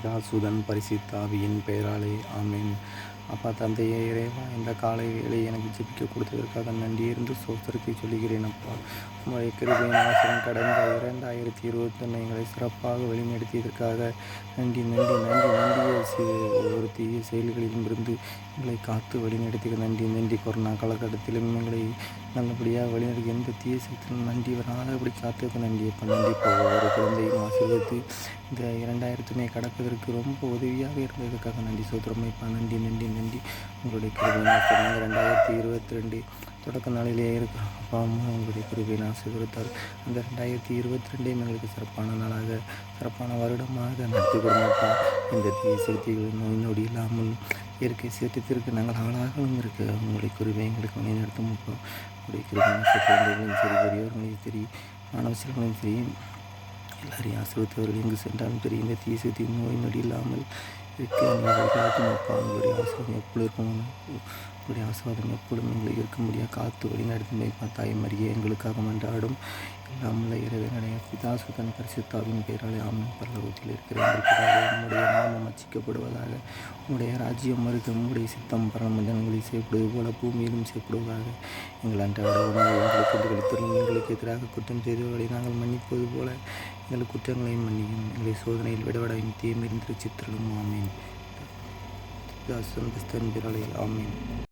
பிதா சுதன் பரிசுத்தாவியின் பெயராலே ஆமேன். அப்பா தந்தையே இறைவா இந்த காலை வேலை எனக்கு ஜெபிக்க கொடுத்ததற்காக நன்றியிருந்து சோத்திரத்தை சொல்கிறேன் அப்பா. உங்களுடைய கிருபையின் ஆசிரியன் கடந்த இரண்டாயிரத்தி இருபத்தொன்று எங்களை சிறப்பாக வழிநடத்தியதற்காக நன்றி நன்றி நன்றி நன்றி தீய செயல்களிலும் இருந்து எங்களை காத்து வழிநடத்திய நன்றி. நன்றி. கொரோனா காலகட்டத்திலும் எங்களை நல்லபடியாக வழிநடத்தி எந்த தீய சக்தியிலும் நன்றி வராதபடி காத்துக்க நன்றி இப்போ நன்றி இப்போ ஒவ்வொரு குழந்தையும் ஆசீர்வதித்து இந்த இரண்டாயிரத்துமே கடப்பதற்கு ரொம்ப உதவியாக இருந்ததுக்காக நன்றி சோத்திரமைப்பா நன்றி நன்றி நன்றி. உங்களுடைய கிருபை ரெண்டாயிரத்தி இருபத்தி ரெண்டு தொடக்க நாளிலே இருக்கிறோம். அப்பா அம்மா உங்களுடைய கிருபை ஆசீர்வதித்தார். அந்த ரெண்டாயிரத்தி இருபத்தி ரெண்டையும் எங்களுக்கு சிறப்பான நாளாக சிறப்பான வருடமாக நடத்தி கொடுங்கப்பா இந்த தீய சக்திகள் நோய் நொடி இல்லாமல் இயற்கை சீற்றத்திற்கு நாங்கள் ஆளாகவும் இருக்க உங்களுடைய குருவை எங்களுக்கு வழி நடத்தும் அப்பா. உங்களுடைய குருவை குழந்தைகளையும் சரி பெரியவர்களையும் சரி மாணவ செல்வங்களையும் சரி எல்லாரையும் ஆசிரியத்தவர்கள் எங்கு சென்றாலும் சரி இந்த தீய சக்தி நோய் நொடி இல்லாமல் இருக்க நீங்கள் காட்டும் அப்பா எப்பொழுது இருக்கணும் உங்களுடைய ஆசிர்வாதம் எப்பொழுதும் எங்களுக்கு இருக்க முடியாது. காத்து வழி நடத்தும் தாய் மரியே எங்களுக்காக மன்றாடும். எல்லாமுள்ள இறைவனுடைய பிதாசுதன் பரிசுத்தாவின் பெயராலே ஆமன். பரலோகத்தில் இருக்கிற உங்களுடைய நாமம் அச்சிக்கப்படுவதாக உங்களுடைய ராஜ்யம் மறுக்க உங்களுடைய சித்தம் பரமஜனங்களில் செய்யப்படுவது போல பூமியிலும் செய்யப்படுவதாக எங்கள் அன்றாட உணவு எங்களுக்கு எங்களுக்கு எதிராக குற்றம் செய்தவர்களை நாங்கள் மன்னிப்பது போல നിങ്ങൾ കുറ്റങ്ങളെയും മണ്ണിയും നിങ്ങളെ സോദനയിൽ ഇടപെടാൻ ദൈവം ചിത്രങ്ങളും ആമീൻ. ദാസ്വന്തസ്ഥൻ പിറളെ ആമേൻ.